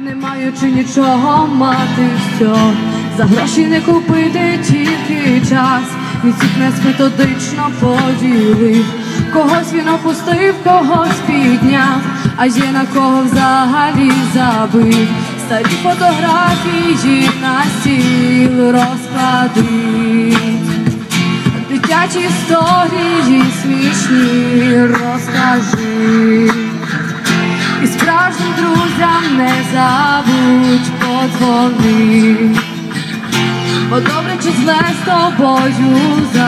Не маючи нічого мати все, за гроші не купити тільки час. Він всіх нас методично поділив, когось він опустив, когось підняв, а є на кого взагалі забив. Старі фотографії на стіл розклади. Дитячі історії смішні розкажи. Не забудь подзвони. Бо добре чи зле з тобою завжди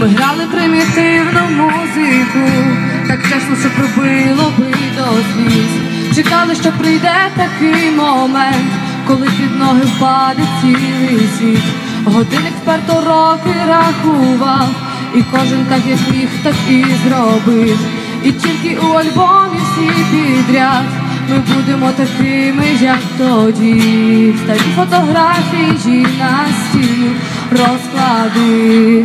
Ми грали примітивну музику, так чесно, що пробило би до сліз. Чекали, що прийде такий момент, коли під ноги впаде цілий світ. Годинник вперто роки рахував, і кожен так як міг, так і зробив. І тільки у альбомі всі підряд ми будемо такими, як тоді. Старі фотографії на стіл розклади.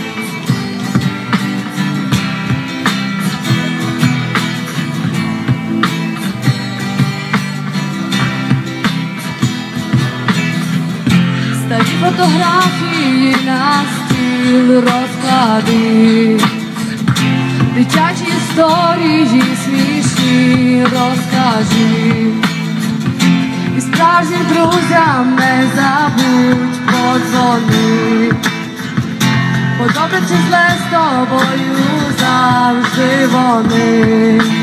Старі фотографії на стіл розклади, дитячі історії смішні розкажи. І справжнім друзям не забудь подзвони. Бо добре чи зле з тобою завжди вони.